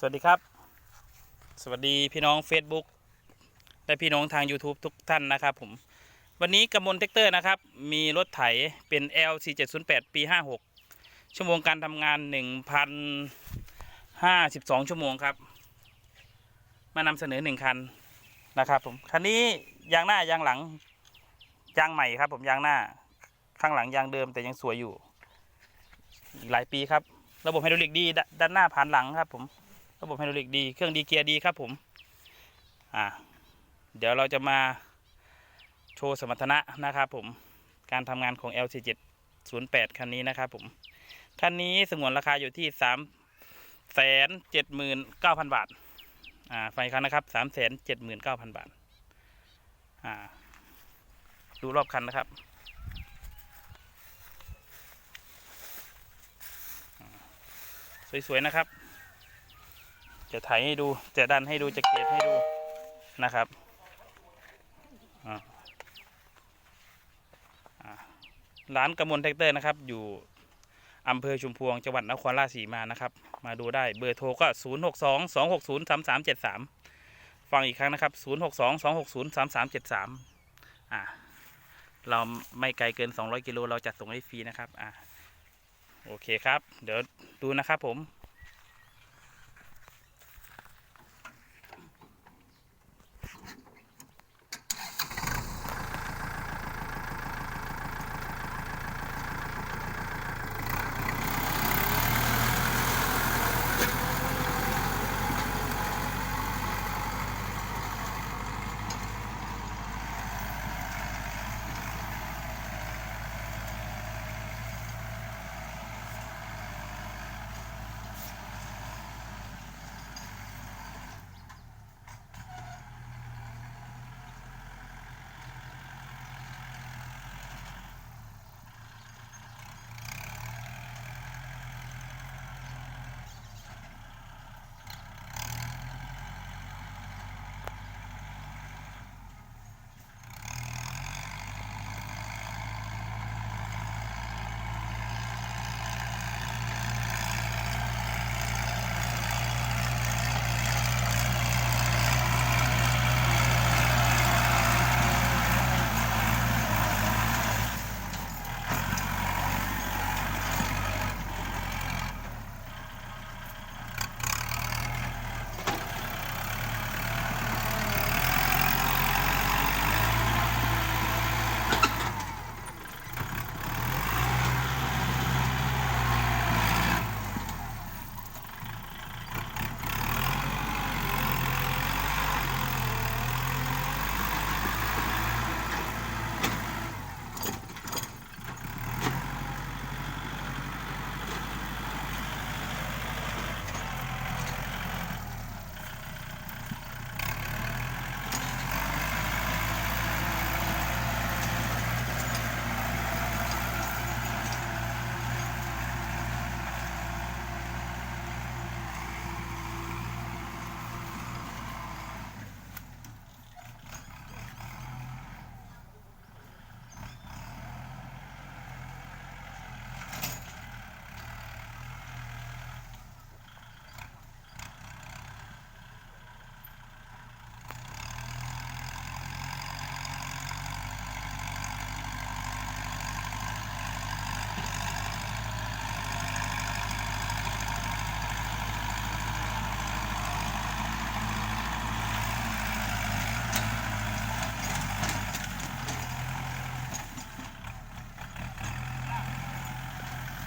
สวัสดีครับ สวัสดีพี่น้อง Facebook และพี่น้องทาง YouTube ทุกท่านนะครับผม วันนี้กำมลเทคเตอร์นะครับ มีรถไถเป็น L4708 ปี 56 ชั่วโมงการทำงาน 1,052 ชั่วโมงครับ มานำเสนอหนึ่งคันนะครับผม คันนี้ยางหน้ายางหลัง ยางใหม่ครับผมยางหน้าข้างหลังยางเดิมแต่ยังสวยอยู่ อีกหลายปีครับ ระบบไฮดรอลิกดีด้านหน้าผ่านหลังครับผม ระบบไฮดรอลิกดี เครื่องดีเกียร์ดีครับผมอ่าเดี๋ยวเราจะมาโชว์สมรรถนะนะครับผมการทำงานของ LC7 08 คันนี้นะครับผม คันนี้สงวนราคาอยู่ที่3แสนเจ็ดหมื่นเก้าพันบาท อ่า ไฟคันนะครับ3แสนเจ็ดหมื่นเก้าพันบาท อ่า ดูรอบคันนะครับ สวย ๆ นะครับ จะไถให้ดู จะดันให้ดู จะเกตให้ดูนะครับร้านกำมวลแท็กเตอร์นะครับ อยู่อำเภอชุมพวงจังหวัดนครราชสีมานะครับ มาดูได้เบอร์โทรก็ 0 6 2 2 6 0 3 3 7 3 ฟังอีกครั้งนะครับ 0 6 2 2 6 0 3 3 7 3 อ่าเราไม่ไกลเกิน 200 กิโลเราจัดส่งให้ฟรีนะครับ อ่าโอเคครับ เดี๋ยวดูนะครับผม